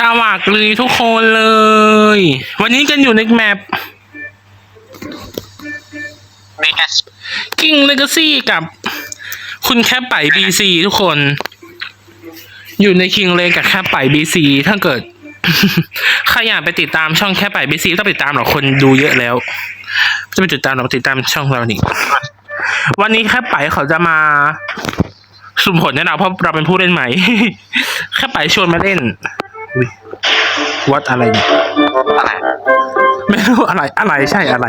สวัสดีทุกคนเลย วันนี้กันอยู่ในแมปเมกา King Legacy กับ คุณแค่ไป BC ทุกคน อยู่ใน King เลยกับแค่ไป BC ถ้าเกิดใครอยากไปติดตามช่องแค่ไป BC ต้องไปติดตามหรอกคนดูเยอะแล้ว จะไปติดตามเราติดตามช่องเรานี่วันนี้แค่ไปเขาจะมาสุ่มผลให้เราเพราะเราเป็นผู้เล่นใหม่ แค่ไปชวนมาเล่น อุ๊ยวัดอะไรเนี่ยอะไรไม่รู้อะไร อะไรใช่อะไร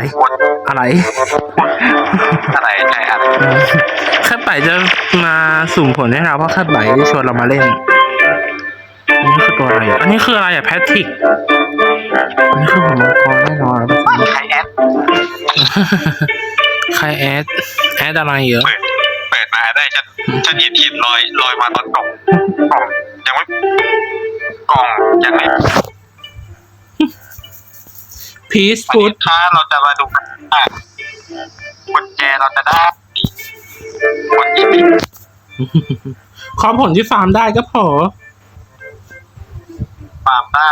อะไร อะไรใช่อะไรแค่ไปจะมาสุ่มผลให้เราเพราะแค่ไปชวนเรามาเล่นอันนี้คือตัวอะไรอะอันนี้คืออะไรอะแพทริกอันนี้คือผมมังกรแน่นอนใครแอดใครแอดแอดอะไรเยอะเปิดเปิดมาได้ฉันฉันเห็นหินลอยลอยมาตอนกล่องกล่องยังไม่ กล่องยังไม่พีซวันฟูดนี้ถ้าเราจะมาดูกันว่ากุญแจเราจะได้ผลที่ดีขอผลที่ฟาร์มได้ก็พอฟาร์มได้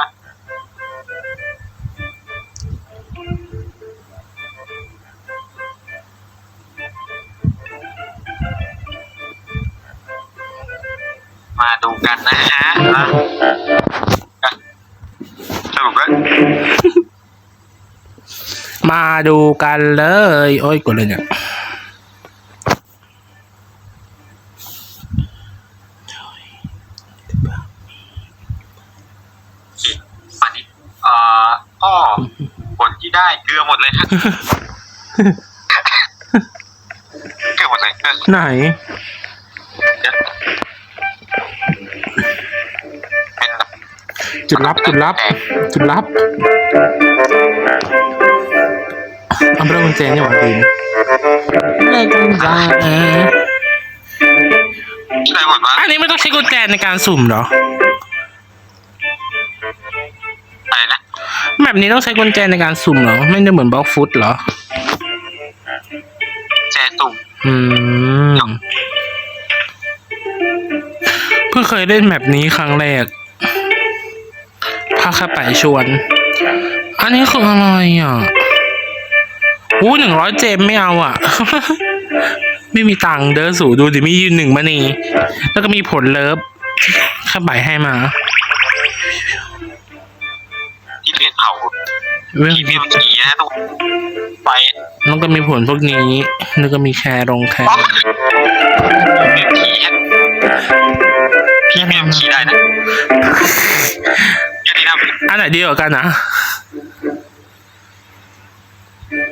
มาดูกันนะฮะแล้วสรุปว่ามาดูกันเลย โอ้ยกดเลยเนี่ยอันนี้เอ่อก็ผลที่ได้เกลือหมดเลยครับเกลือหมดเลยเกลือ ไหนเป็น จุดลับจุดลับ จุดลับเอาเรื่องกุญแจนี่หว่าดินเลขกุญแจใช่หมดว่าอันนี้ไม่ต้องใช้กุญแจในการสุ่มเหรออะไรนะแบบนี้ต้องใช้กุญแจในการสุ่มเหรอ ไม่ได้เหมือนบล็อกฟุตเหรอแจตุ่มอืมเพิ่งเคยเล่นแบบนี้ครั้งแรกพาข้าไปชวน อันนี้คืออะไรอะอู้หนึ่งร้อยเจมไม่เอาอะ ไม่มีตังค์เด้อสูดูดิมียืนหนึ่งมานี่แล้วก็มีผลเลิฟข้าใบให้มาที่เปลี่ยนเผาเรื่องที่เปลี่ยนผีนะทุกไปแล้วก็มีผลพวกนี้ แล้วก็มีแคร์ลงแคร์ป๊อปเปลี่ยนผีฮะพี่เปลี่ยนผี อันไหนดีกว่ากันนะ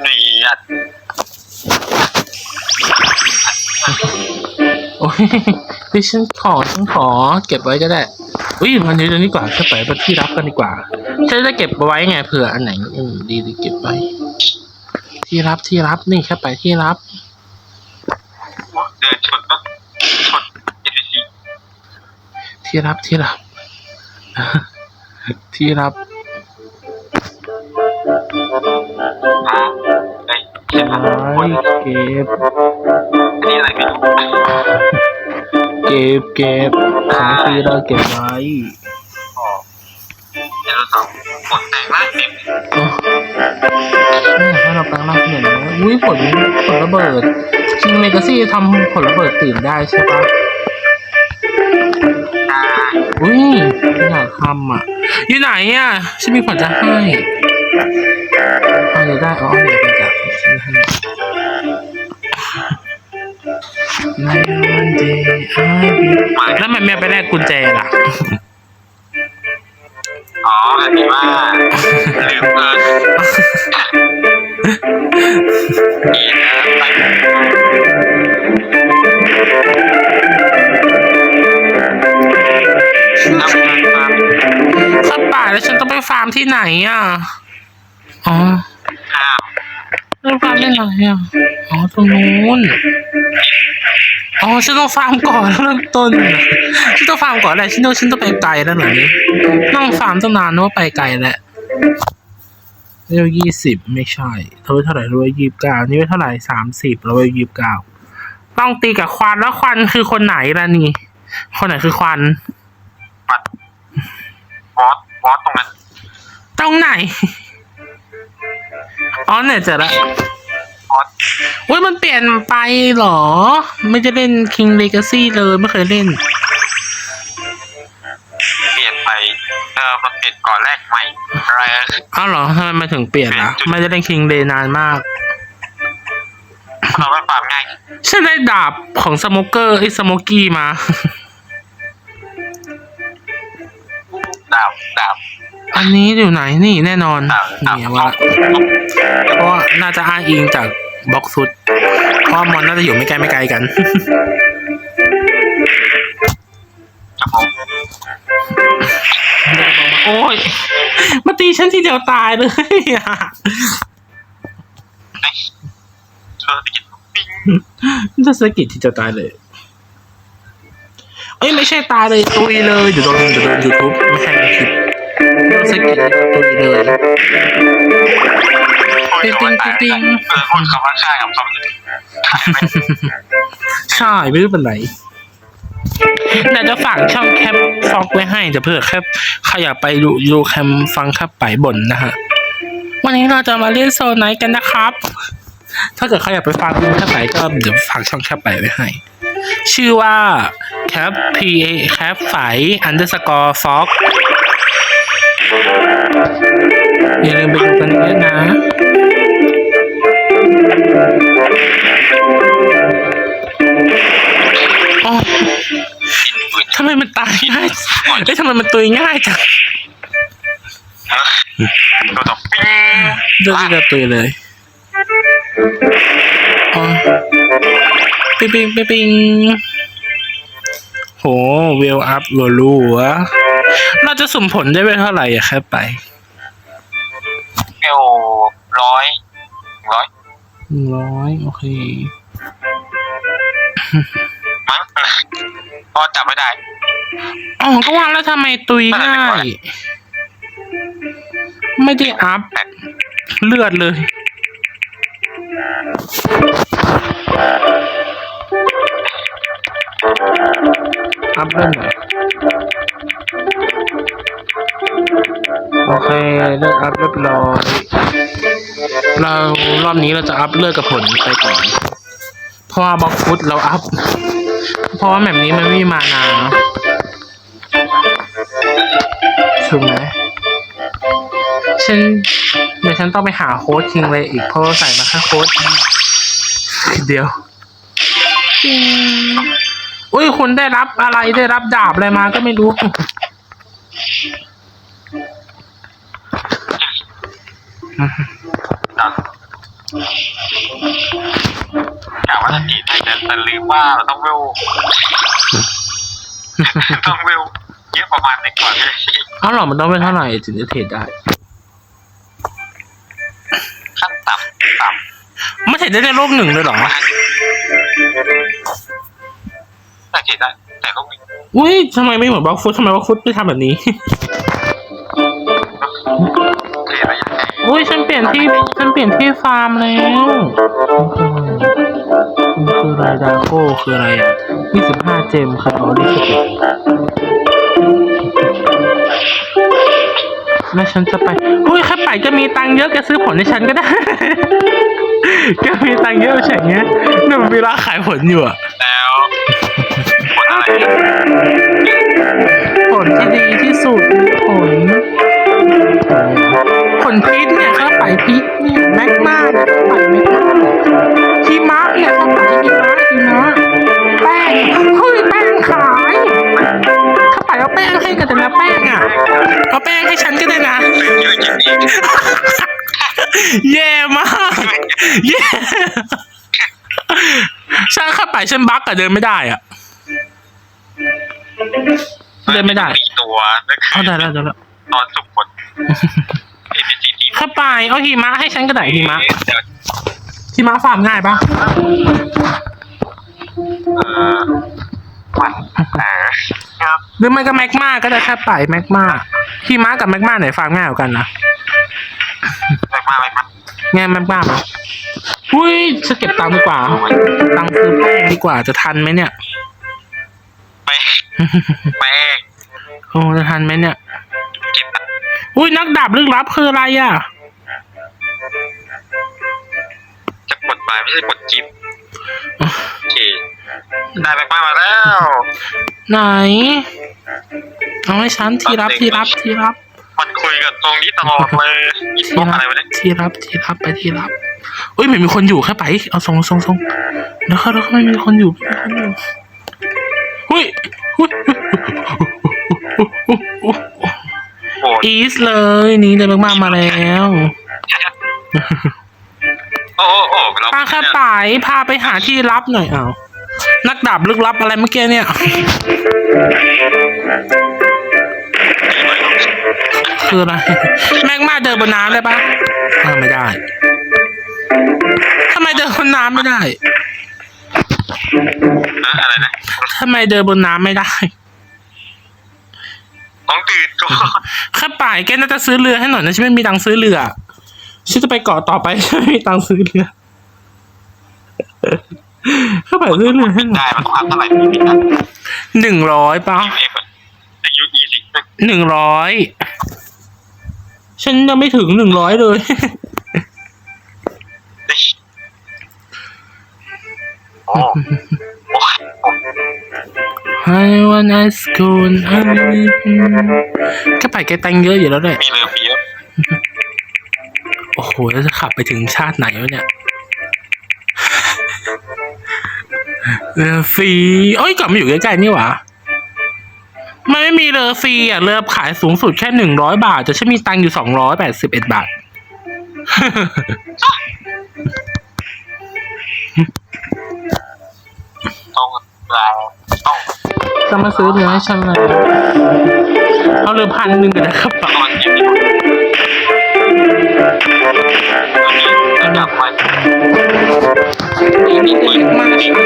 นี่อะโอ้ยดิฉันขอฉันขอ เก็บไว้ก็ได้อุ้ยวันนี้เดี๋ยวนี้กว่าจะไปไปที่รับกันดีกว่าฉันจะเก็บไว้ไงเผื่ออันไหนอืมดีดีเก็บไว้ ที่รับที่รับนี่แค่ไปที่รับเดินชนก็ชนเอ c ซีที่รับที่รับ ที่รับอ่าไอ้เห็นไหมไว้เก็บอันนี้อะไรไม่รู้เก็บเก็บของที่เราเก็บไว้อ๋อเดี๋ยวเราต้องกดแต่งร่างเต็มอ๋อไม่อยากให้เราแปลงร่างเป็นอย่างนี้อุ้ยผลผลระเบิดคิงเลกาซี่ทำผลระเบิดตื่นได้ใช่ปะได้อุ้ยอยากทำอะ อยู่ไหนอะฉันมีผลจะให้เอาเดี๋ยวได้อ๋อเดี๋ยวไปจับฉันให้ในวันเดย์อาบีมาแล้วมันไม่ไปแลกกุญแจล่ะ อ๋อแบบนี้ว่าลืมเกินนี่นะไปทำ งานมาสัตว์ป่าแล้วฉันต้องไปฟาร์มที่ไหนอะ อ๋อข้าวไปฟาร์มที่ไหนอะ อ๋อตรงนู้น อ๋อฉันต้องฟาร์มก่อนเริ่มต้นน่ะฉันต้องฟาร์มก่อนแหละฉันต้องฉันต้องไปไกลแล้วเหรอนี่นั่งฟาร์มตั้งนานนึกว่าไปไกลแล้วเรียยี่สิบไม่ใช่เท่าเท่าไหร่ร้อยยี่สิบเก้านี่เท่าไหร่สามสิบร้อยยี่สิบเก้าต้องตีกับควันแล้วควันคือคนไหนล่ะนี่ คนไหนคือควันบ อสบอสตรงนั้น ตรงไหน อ๋อเนี่ยเจอละบอสอุ้ยมันเปลี่ยนไปเหรอ ไม่ได้เล่น King Legacy เลยไม่เคยเล่น เปลี่ยนไป เออมันเปลี่ยนก่อนแรกใหม่อะไรอ้าวเหรอทำไมมาถึงเปลี่ยนล่ะ ไม่ได้เล่น King Day นานมาก เราไม่ฟาร์มง่าย ฉันได้ดาบของสโมเกอร์ไอ้สโมกี้มา ดาบดาบอันนี้อยู่ไหนนี่แน่นอนดาบดาบนี่ว่าเพราะว่าน่าจะอ้างอิงจากบล็อกฟุตเพราะว่ามอนน่าจะอยู่ไม่ไกลไม่ไกลกันครับผมโอ้ยมาตีฉันทีเดียวตายเลยอะเธอจะกินปิ้งถ้าสกิดที่จะตายเลย เอ้ยไม่ใช่ตาเลยตุยเลยเดี๋ยวโดนเดี๋ยวโดนยูทูบไม่ให้ในคลิปโดนสกิดตุยเลยปิ๊งปิ๊งปิ๊งปิ๊งเออคนคำว่าฆ่ากับคำอื่ายไหมใช่ไม่รู้เป็นไรเดี๋ยวจะฝากช่องแคปฟอกไว้ให้จะเผื่อแคปใครอยากไปดูดูแคมฟังแคปไปบ่นนะฮะวันนี้เราจะมาเล่นโซนไหนกันนะครับ ถ้าเกิดใครอยากไปฟังแคปไปก็เดี๋ยวฝากช่องแคปไปไว้ให้ ชื่อว่า แคป p a แคปไฝ underscore fog อย่าลืมไปดูกันเยอะนะอ๋อปืนทำไมมันตายง่ายเอ้ยทำไมมันตุยง่ายจังตัวต่อปิ้งเดินจะตุยเลยอ๋อปิ๊งปิ๊งปิ๊งปิ๊งโหเวลอัพรัวๆเราจะสุ่มผลได้เวลเท่าไหร่อะแค่ไปเกลร้อยร้อยร้อยโอเค มั้งก็จำไม่ได้ อ๋อก็ว่าแล้วทำไมตุยง่าย ไม่ได้อัพ เลือดเลย อัพเลือดหน่อโอเคเลือดอัพเรียบร้อยเรารอบนี้เราจะอัพเลือดกับผลไปก่อน เพราะว่าบล็อกฟุตเราอัพ เพราะว่าแบบนี้มันไม่มีมานาถูกไหมฉันเดี๋ยวฉันต้องไปหาโค้ดคิงเลยอีกเพราะว่าใส่มาแค่โค้ดเดียวจริง อุ้ยคุณได้รับอะไรได้รับดาบอะไรมาก็ไม่รู้ดังกล่าว่าจะจีบให้แต่แต่ลืมว่าเราต้องเวล ต้องเวลเยอะประมาณนึงก่อนเลยเอาหรอมันต้องเป็นเท่าไหร่ถึงจะเทรดได้ ขั้นต่ำต่ำไม่เทรดได้ในโลกหนึ่งเลยเหรอ แต่เทรดได้ แต่ต้องมีอุ้ยทำไมไม่เหมือนบล็อกฟุตทำไมบล็อกฟุตไม่ทำแบบนี้เทรดระยะไกลอุ้ยฉันเปลี่ยนที่ฉันเปลี่ยนที่ฟาร์มแล้วมันคืออะไรดาโก้คืออะไรอะยี่สิบห้าเจมใครเอาดิสแล้วฉันจะไปอุ้ยแค่ไปจะมีตังค์เยอะแกซื้อผลให้ฉันก็ได้ แกมีตังค์เยอะใช่เงี้ยเนี่ยมันมีร้านขายผลอยู่อะแล้ว ผลอะไรผลที่ดีที่สุดผล ผลพิษเนี่ยข้าไปพิษเนี่ยแมกมาเนี่ยข้าไปแมกมาหิมะเนี่ยข้าไปหิมะหิมะแป้งเฮ้ยแป้งขายข้าไปเอาแป้งให้กันแต่ละแป้งอะเอาแป้งให้ฉันก็ได้นะเย่มากแย่ฉันเข้าไปฉันบักอะเดินไม่ได้อะ เดินไม่ได้ มีตัวนั่นคืเอาอได้แล้วได้แล้วตอนสุกผล ABCD เข้าไปเอาหิมะให้ฉันก็ได้หิมะเดี๋ยวหิมะฟาร์มง่ายปะเออมันเออครับหรือไม่ก็แมกมาก็ได้แค่ไปแมกมาหิมะกับแมกมาไหนฟาร์มง่ายกว่ากันนะไม่มาไม่มาง่ายแมกมาไหมอุ้ยจะเก็บตังค์ดีกว่าตังค์ซื้อแป้งดีกว่าจะทันไหมเนี่ยไป แป้งโอ้จะทันไหมเนี่ยเก็บอุ้ยนักดาบลึกลับคืออะไรอะ จะกดไปไม่ใช่กดจิ๊บโอเค ได้ไปป้ามาแล้ว ไหน เอาให้ฉันทีรับทีรับทีรับ มันคุยกับตรงนี้ตลอดเลยอินทีบ็อกรัอะไรบวะเนี่ยทีรับทีรับไปทีรับอุ้ยไม่มีคนอยู่แค่ไป เอาส่งส่งส่งเดี๋ยวเขาเดี๋ยวเขาไม่มีคนอยู่ไม่มีคนอยู่อุ้ยอุ้ย โอ้ยอีสเลยนี่เดินมากๆมาแล้วโอ้โอ้โอ้เราพาแค่ไปพาไปหาที่รับหน่อยเอานักดาบลึกลับอะไรเมื่อกี้เนี่ย คืออะไรแม็กมาเดินบนน้ำได้ปะอ่าไม่ได้ทำไมเดินบนน้ำไม่ได้ อะอะไรนะทำไมเดินบนน้ำไม่ได้ ต้องตื่นก่อนแค่ป่ายแกน่าจะซื้อเรือให้หน่อยนะฉันไม่มีตังค์ซื้อเรือฉันจะไปเกาะต่อไปฉันไม่มีตังค์ซื้อเรือแค่ป่ายซื้อเรือให้หน่อยได้มันความเท่าไหร่พี่บินนะหนึ่งร้อยปะเอฟอายุยี่สิบหนึ่งร้อยฉันยังไม่ถึงหนึ่งร้อยเลย โอ้โอ้ I wanna school ก็ไปแกตังเยอะอยู่แล้วเลยมีเรือเฟียบโอ้โหแล้วจะขับไปถึงชาติไหนวะเนี่ยเรือฟรีเอ้ยกลับมาอยู่ใกล้ๆนี่หว่ามันไม่มีเรือฟรีอะเรือขายสูงสุดแค่หนึ่งร้อยบาท แต่ฉันมีตังค์อยู่สองร้อยแปดสิบเอ็ดบาท ต้องลายต้องจะมาซื้อเรือให้ฉันเลยเอาเรือพันหนึ่งก็ได้ครับตอนเย็นจะกลับมาอีกนิดนึงมากใช้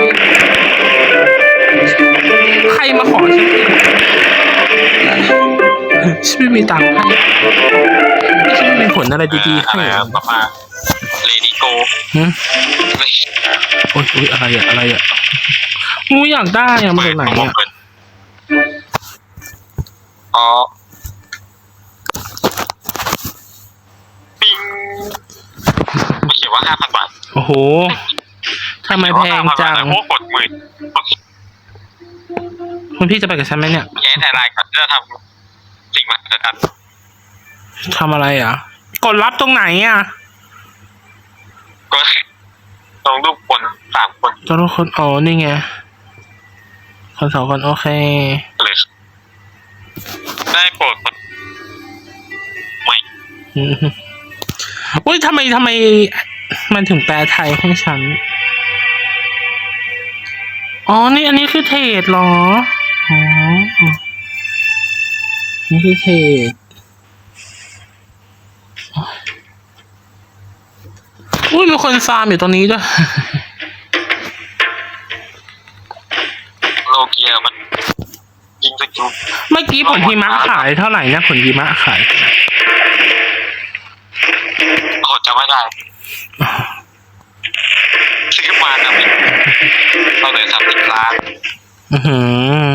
ใครมาขอฉันฉันไม่มีตังค์ให้ฉันไม่มีผลอะไรดีๆอะให้ไรอะประมาณเลดี้โกหึโอ๊ยโอ๊ยอะไรอะอะไรอะ งูอยากได้อะมาจากไหนอะอ๋อปิงไม่เขียนว่าห้าพันบาทโอ้โหทำไมแพงจังโอ้กดหมื่นคุณพี่จะไปกับฉันไหมเนี่ยแย่แต่รายขัดจะทำสิ่งมหัศจรรย์ทำอะไรอะ กดรับตรงไหนอะก็ลงรูปคนสามคนตัวทุกคนอ๋อนี่ไง คนสองคนโอเคเลยได้โปรดไม่อืมอุ้ยทำไมทำไม มันถึงแปลไทยให้ฉัน อ๋อ นี่อันนี้คือเทรดเหรอ อ๋อ นี่คือเทรดอุ้ยมีคนฟาร์มอยู่ตรงนี้ด้วย ยิงสกิลเมื่อกี้ผลหิมะขายเท่าไหร่นะผลหิมะขายโอ้จำไม่ได้ซื้อมานะเป็นเราเหลือสามสิบล้านอือหือ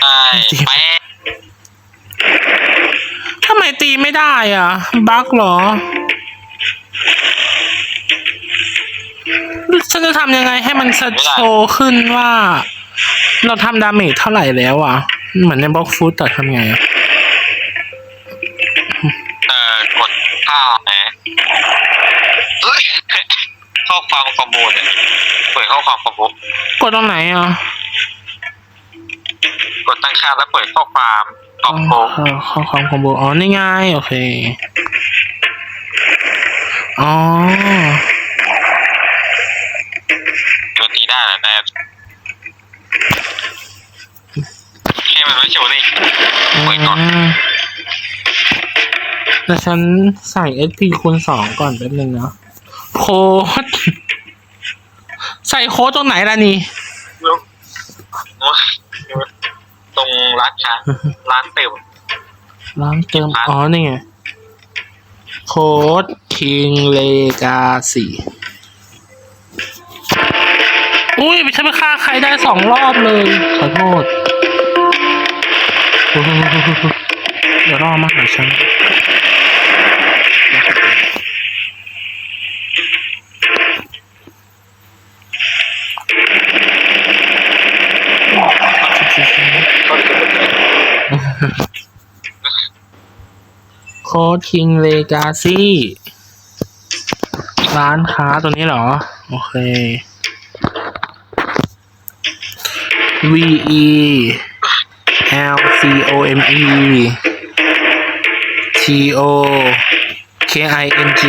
ใช่ไปทำไมตีไม่ได้อะ บั๊กเหรอ ฉันจะทำยังไงให้มันโชว์ขึ้นว่า เราทำดาเมจเท่าไหร่แล้วอะ เหมือนในบล็อกฟูดแต่ทำไงอะเอ่อกดข้าวนะเอ้ยข้อความคอมโบเนี่ยเปิดข้อความคอมโบกดตรงไหนอะ กดตั้งค่าแล้วเปิดข้อความคอมโบเออข้อความคอมโบอ๋อนี่ไงโอเค อ๋อ โดนตีได้แหละแต่ให้ มันไม่โชว์นี่เปิดก่อนอืมแต่ฉันใส่ SP คูณสองก่อนแป๊บนึงเนาะโค้ด ใส่โค้ดตรงไหนล่ะนี่ตรงร้านค้าร้านเติม ร้านเติมอ๋อนี่ไงโค้ด King Legacy อุ้ยฉันไปฆ่าใครได้สองรอบเลย ขอโทษ เดี๋ยวรอมาหาฉันโค้ดคิงเลกาซี่ร้านค้าตัวนี้เหรอ โอเค V E L C O M E T O K I N G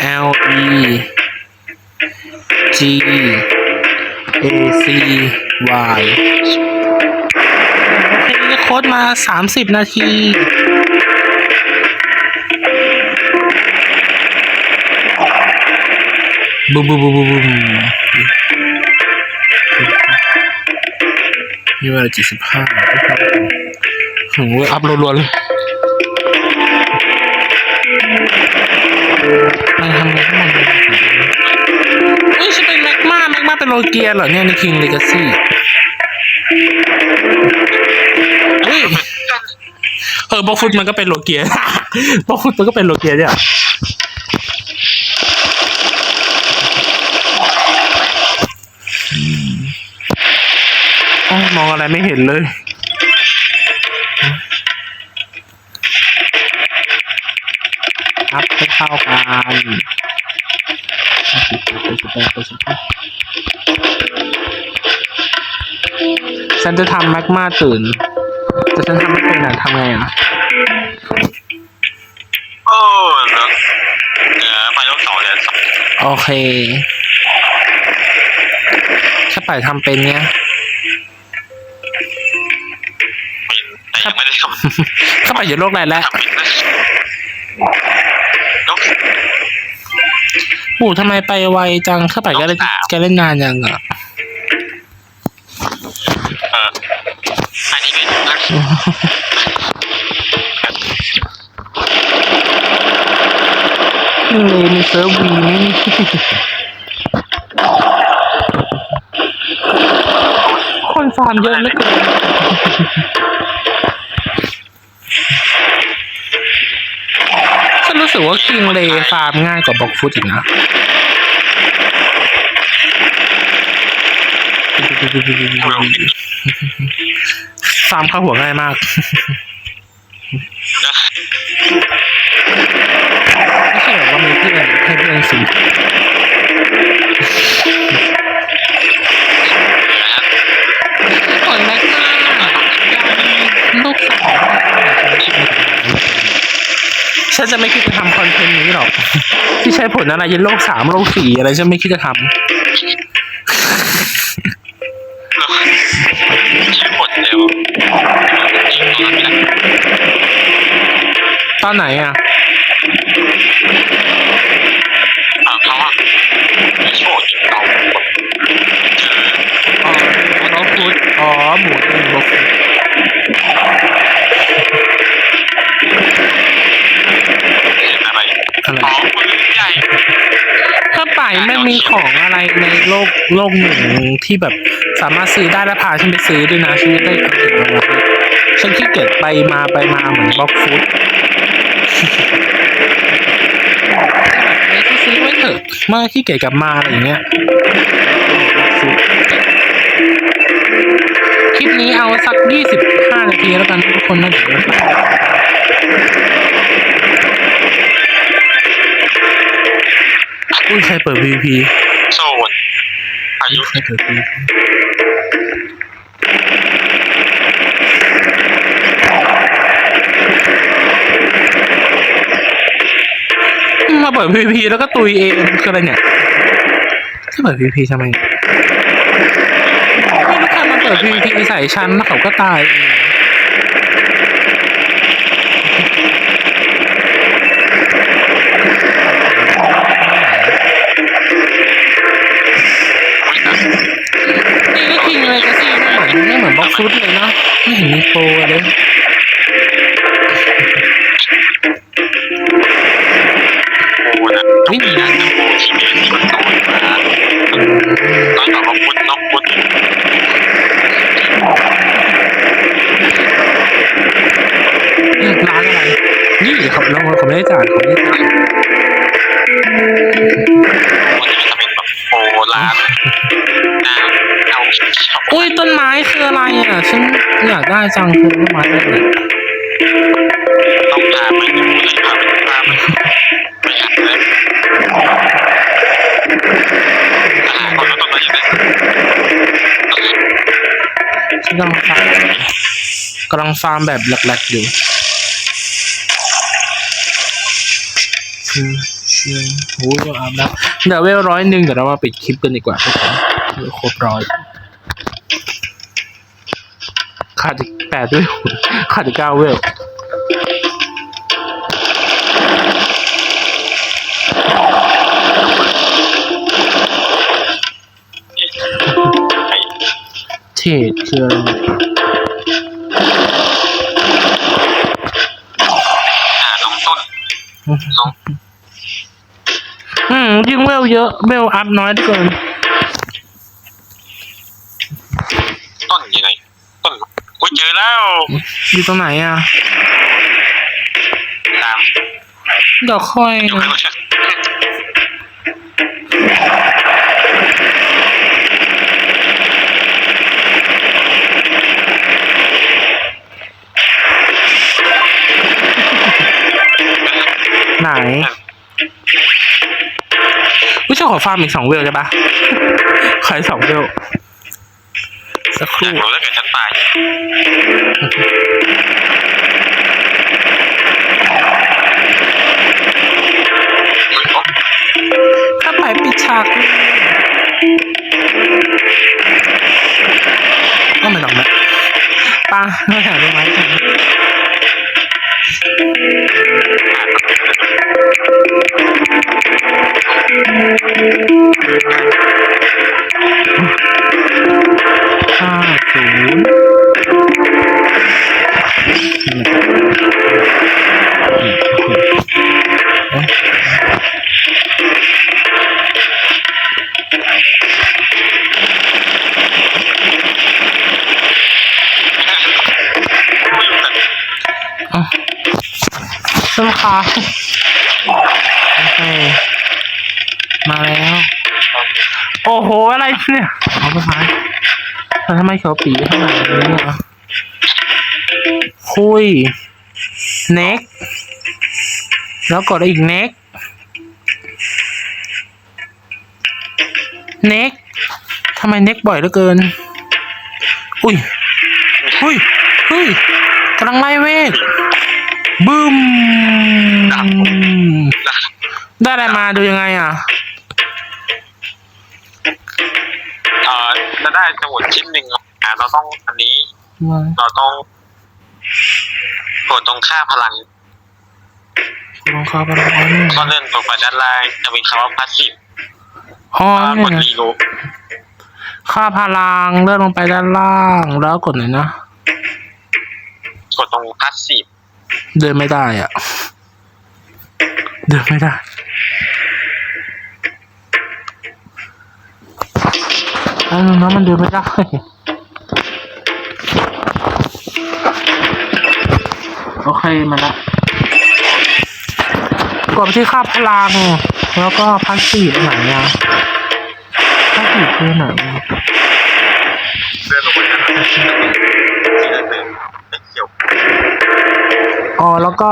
L E G A C Y โอเคโค้ดมาสามสิบนาทีบูมบูมบูมบูม นี่เวลาเจ็ดสิบห้าโหอัพรัวๆเลยมันทำไงให้มันเฮ้ยฉันเป็นแม็กมาแม็กมาเป็นโลเกียเหรอเนี่ยในคิงเลกาซี่เฮ้ยเออบล็อกฟุตมันก็เป็นโลเกียบล็อกฟุตมันก็เป็นโลเกียเนี่ยอืม อ้าวมองอะไรไม่เห็นเลย ครับให้เข้ากันฉันจะทำแม็กมาตื่น แต่ฉันทำไม่เป็นอะทำไงอะ โอ้เหลือเหลือไปลูกสองเหลือสองโอเค ถ้าไปทำเป็นเนี้ย แต่ยังไม่ได้ทำถ้าไปอยู่โลกแรกแล้วทำผิดนะลูกหมูทำไมไปไวจังข้าไปแกเล่นแกเล่นนานยังอะเอออันนี้เป็นนะเลยในเซิร์ฟวีนี่คนฟาร์มเยอะเหลือเกินฉันรู้ สึกว่าคิงเลฟาร์มง่ายกว่าบล็อกฟุตอีกนะฟาร์มเข้าหัวง่ายมากนะไม่ใช่แบบว่ามีเพื่อนให้เพื่อนสิ ฉันจะไม่คิดจะทำคอนเทนต์นี้หรอก ที่ใช้ผลอะไรยันโลกสามโลกสี่อะไรฉันไม่คิดจะทชีวิตหมดเร็วจริงตอนนี้นะำตอนไหนอะอ่าเขาอะมีโชคอยู่เราเจออ๋อบล็อกฟุตอ๋อหมูเอง มีของอะไรในโลกโลกหนึ่งที่แบบสามารถซื้อได้แล้วพาฉันไปซื้อด้วยนะฉันจะได้เก็บเอาไว้ฉันขี้เกียจไปมาไปมาเหมือนบล็อกฟุตซื้อไว้เถอะเมื่อขี้เกียจกลับมาอะไรอย่างเงี้ยคลิปนี้เอาสักยี่สิบห้านาทีแล้วกันทุกคนนะเดี๋ยว รับอุ้ยใครเปิด VP โซนอายุใครเปิด VP มาเปิด VP แล้วก็ตุยเองคืออะไรเนี่ยจะเปิด VP ทำไมไม่รู้ใครมาเปิด VP ใส่ฉันแล้วเขาก็ตายเอง มีโปรเลยไม่มีนะโปรที่มีส่วนตัวนะน้อยกว่าของคุณน้องคุณร้านอะไรนี่ครับลองเราผมไม่ได้จ่ายผมไม่ได้จ่าย อุ้ยต้นไม้คืออะไรอะ ฉันอยากได้จังคือต้นไม้อะไรเนี่ยต้องพาไปดูเลยพาไปพาไปไปหาเลยอาหารของต้นอยู่ไหนฉันกำลังฟาร์มกำลังฟาร์มแบบหลกๆอยู่ชิงชิงโอ้ยยอาบน้ำเดี๋ยวเวลร้อยหนึ่งเดี๋ยวเรามาปิดคลิปกันดีกว่าทุกคนเดี๋ยวครบร้อย ขาดอีกแปดเวลขาดอีกเก้าเวลเทศคืออะไรหาน้องต้นน้องอืมยิ่งเวลเยอะ เวลอัพน้อยเหลือเกินต้นยังไงต้นอุ้ยเจอ แล้วอยู่ตรงไหนอะตามเดี๋ยวค่อยอยู่ข้างหลังไหนผู้ชายขอฟาร์มอีกสองเวลใช่ปะขออีกสองเวล สักคอยารู่กรู้ถ้าเกิดฉันตายอุ๊ยโอ๊ะถ้าไปปิดฉากก็ไม่ต้องนะปาไม่หาได้ไหมกันห้า ศูนย์อะสวัสดีค่ะโอเคมาแล้ว โอ้โห อะไรเนี่ย เอาไปพักแล้ว ทำไมเขาปีเท่าไหร่เนี่ยคุยเน็กแล้วกดอีกเน็กเน็กทำไมเน็กบ่อยเหลือเกิน อุ้ย อุ้ยเฮ้ยกำลังไล่เวทบึ้ม ได้อะไรมาดูยังไงอะ เอ่อจะได้สมุดชิ้นหนึ่งอะเราต้องอันนี้ เราต้องกดตรงค่าพลังลองเข้าไปแล้วนี่ก็เลื่อนตัวไปด้านล่างจะเป็นคำว่า passive อ๋ออ่ากเนี่ดยรีโลค่าพลังเลื่อนลงไปด้านล่างแล้วกดไหนนะกดตรง passive เดินไม่ได้อะ เดินไม่ได้ อันนึงนะมันเดินไม่ได้โอเคมาละกดไปที่ค่าพลัง แล้วก็พัสซีฟไหนอะพัสซีฟคือไหนอ๋อแล้วก็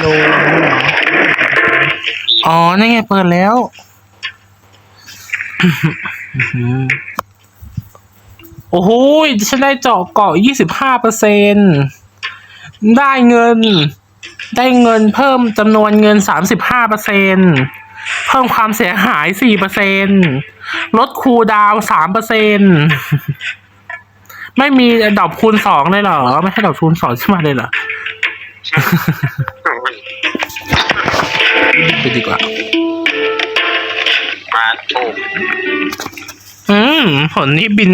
โลอ๋อนี่ไงเปิดแล้ว โอ้โหฉันได้เจาะเกาะยี่สิบห้าเปอร์เซ็นได้เงิน ได้เงินเพิ่มจำนวนเงินสามสิบห้าเปอร์เซ็นเพิ่มความเสียหายสี่เปอร์เซ็นลดคูลดาวสามเปอร์เซ็นไม่มีดอกคูณสองเลยเหรอ ไม่ใช่ดอกคูณสองใช่ไหมเลยเหรอไปดีกว่ามาถูก อืม ผลนี้บิน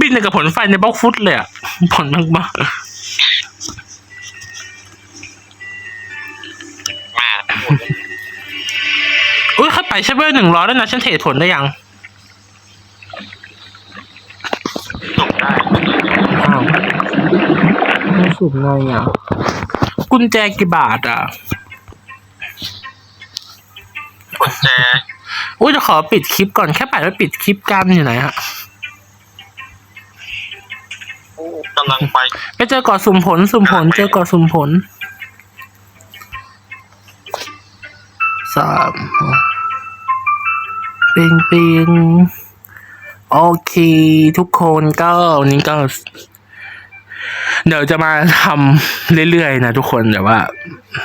บินกับผลไฟในบล็อกฟุตเลยอะ ผลมากมากมาถูกๆอุ้ยเข้าไปใช่เบอร์หนึ่งร้อยแล้วนะฉันเทรดผลได้ยังถูกได้อ้าวไม่สุบไงอะ กุญแจกี่บาทอะกุญแจ อุ้ยจะขอปิดคลิปก่อนแค่ไปแล้วปิดคลิปกันอยู่ไหนฮะกำลังไปไปเจอกอดสุ่มผลสุ่มผล เจอกอดสุ่มผลสามปิงปิงโอเค ทุกคนก็วันนี้ก็ เดี๋ยวจะมาทำเรื่อยๆนะทุกคนแต่ว่า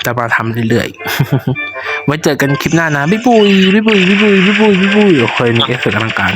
จะมาทำเรื่อยๆไว้เจอกันคลิปหน้านะ บ๊ายบุยบ๊ายบุยบ๊ายบุยบ๊ายบุยบ๊ายบุยโอเคนี่ก็คือลังการ